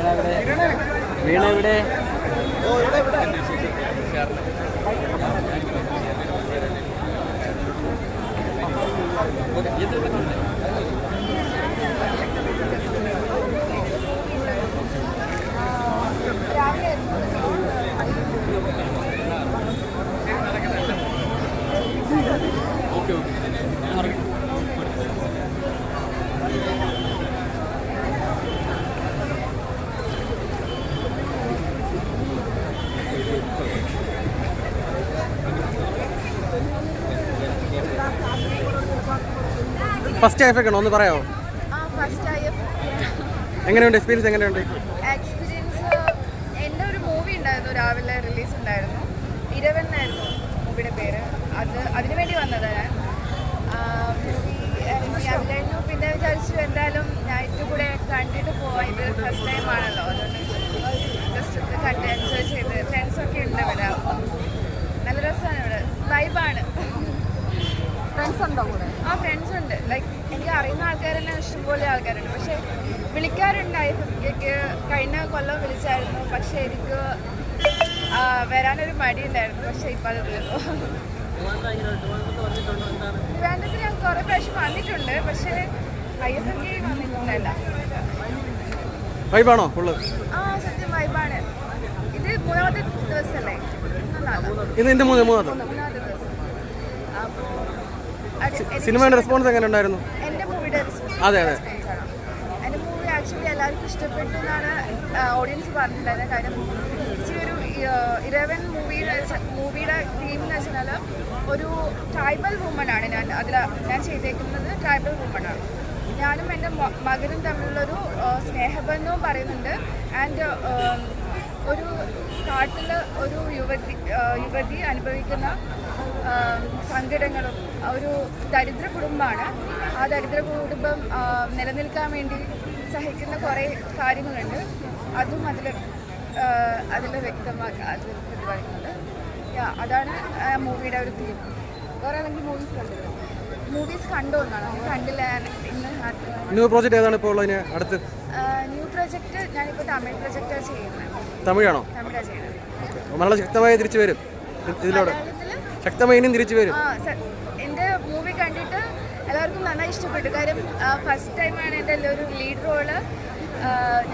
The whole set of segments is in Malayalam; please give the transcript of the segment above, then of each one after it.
വീണ എവിടെ വീണ എവിടെ ഫസ്റ്റ് ഐഫ് ഒക്കെ ഒന്ന് പറയാമോ എങ്ങനെയുണ്ട്? എക്സ്പീരിയൻസ് എങ്ങനെയുണ്ട്? എക്സ്പീരിയൻസ് എന്റെ ഒരു മൂവി ഉണ്ടായിരുന്നു രാവിലെ റിലീസ് ഉണ്ടായിരുന്നു. ഇരവൻ ആയിരുന്നു മൂവിയുടെ പേര്. അത് അതിനു വേണ്ടി വന്നതാണ് ഞാൻ. മൂവി കഴിഞ്ഞു പിന്നെ വിചാരിച്ചു എന്തായാലും നൈറ്റ് കൂടെ കണ്ടിട്ട് പോവാം. ഇത് ഫസ്റ്റ് ടൈം ആണല്ലോ. അതുകൊണ്ട് ജസ്റ്റ് കണ്ട് ആ ഫ്രണ്ട്സ് ഉണ്ട്. ലൈക്ക് എനിക്ക് അറിയുന്ന ആൾക്കാർ തന്നെ ഇഷ്ടംപോലെ ആൾക്കാരുണ്ട്. പക്ഷെ വിളിക്കാറുണ്ടായി ഫിഫ്റ്റിക്ക് കഴിഞ്ഞ കൊല്ലം വിളിച്ചായിരുന്നു. പക്ഷെ എനിക്ക് വരാനൊരു മടി ഉണ്ടായിരുന്നു പക്ഷെ ഇപ്പം അത് വേണ്ടത്തിൽ ട്രിവാൻഡ്രത്തിൽ ഞാൻ കുറേ പ്രാവശ്യം വന്നിട്ടുണ്ട്. പക്ഷേ ഐ എഫ് എഫ് വന്നിട്ടുണ്ടല്ല വൈബാണോ ഫുള്ള് ആ സത്യം വൈബാണ് ഇത് മൂന്നാമത്തെ ദിവസമല്ലേ ഇന്ന് മൂന്നാമത്തെ. മൂന്നാമത്തെ ദിവസം. അപ്പോൾ സിനിമയുടെ റെസ്പോൺസ് എങ്ങനെ ഉണ്ടായിരുന്നു? അതെ അതെ. ആക്ച്വലി എല്ലാവർക്കും ഇഷ്ടപ്പെട്ടു എന്നാണ് ഓഡിയൻസ് പറഞ്ഞിട്ടുണ്ടായിരുന്നത് കാര്യം ഇച്ചിരി ഒരു ഇലവൻ മൂവിയുടെ മൂവിയുടെ തീം എന്ന് വെച്ചാൽ ഒരു ട്രൈബൽ വുമൺ ആണ് ഞാൻ അതിൽ ഞാൻ ചെയ്തേക്കുന്നത് ട്രൈബൽ വുമൺ ആണ്. ഞാനും എന്റെ മകനും തമ്മിലുള്ളൊരു സ്നേഹബന്ധവും പറയുന്നുണ്ട്. ആൻഡ് ഒരു കാട്ടിൽ ഒരു യുവതി യുവതി അനുഭവിക്കുന്ന സങ്കടങ്ങളും ഒരു ദരിദ്ര കുടുംബമാണ്. ആ ദരിദ്ര കുടുംബം നിലനിൽക്കാൻ വേണ്ടി സഹിക്കുന്ന കുറേ കാര്യങ്ങളുണ്ട്. അതും അതിൽ അതിൽ വ്യക്തമാക്കുക അതിൽ പ്രതിപാദിക്കുന്നത്. അതാണ് മൂവിയുടെ ഒരു തീം വേറെ ഏതെങ്കിലും മൂവീസ് കണ്ടില്ല മൂവീസ് കണ്ടു എന്നാണ്. കണ്ടില്ല. ന്യൂ പ്രോജക്റ്റ് ഏതാണ് ഇപ്പോൾ ഉള്ളതിന് അടുത്ത്? ന്യൂ പ്രൊജക്റ്റ് ഞാനിപ്പോൾ തമിഴ് പ്രോജക്റ്റാണ് ചെയ്യുന്നത്. തമിഴാണോ? തമിഴാണ് ചെയ്യുന്നത്. മലയാളം ശക്തമായി തിരിച്ചു വരും ഇതിലൂടെ. ശക്തമായി തിരിച്ചു വരും. എന്റെ മൂവി കണ്ടിട്ട് എല്ലാവർക്കും നന്നായി ഇഷ്ടപ്പെട്ടു. കാര്യം ഫസ്റ്റ് ടൈമാണ് എന്റെ ഒരു ലീഡ് റോൾ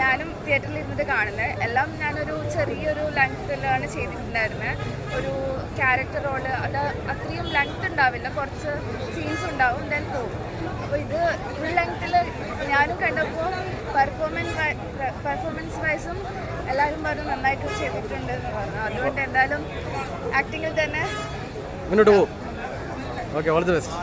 ഞാനും തിയേറ്ററിൽ ഇരുന്നിട്ട് കാണുന്നത് എല്ലാം ഞാനൊരു ചെറിയൊരു ലെങ്ത്തിലാണ് ചെയ്തിട്ടുണ്ടായിരുന്നത് ഒരു ക്യാരക്ടർ റോൾ അത് അത്രയും ലെങ്ത് ഉണ്ടാവില്ല. കുറച്ച് സീൻസ് ഉണ്ടാവും ദെൻ പോകും അപ്പോൾ ഇത് ഫുൾ ലെങ്ത്തിൽ ഞാനും കണ്ടപ്പോൾ പെർഫോമൻസ് പെർഫോമൻസ് വൈസും എല്ലാവരും പറഞ്ഞു നന്നായിട്ട് ചെയ്തിട്ടുണ്ട് എന്ന് പറഞ്ഞു. അതുകൊണ്ട് എന്തായാലും ആക്ടിങ്ങിൽ തന്നെ മുന്നോട്ട് പോകും ഓക്കെ ഓൾ ദി ബെസ്റ്റ്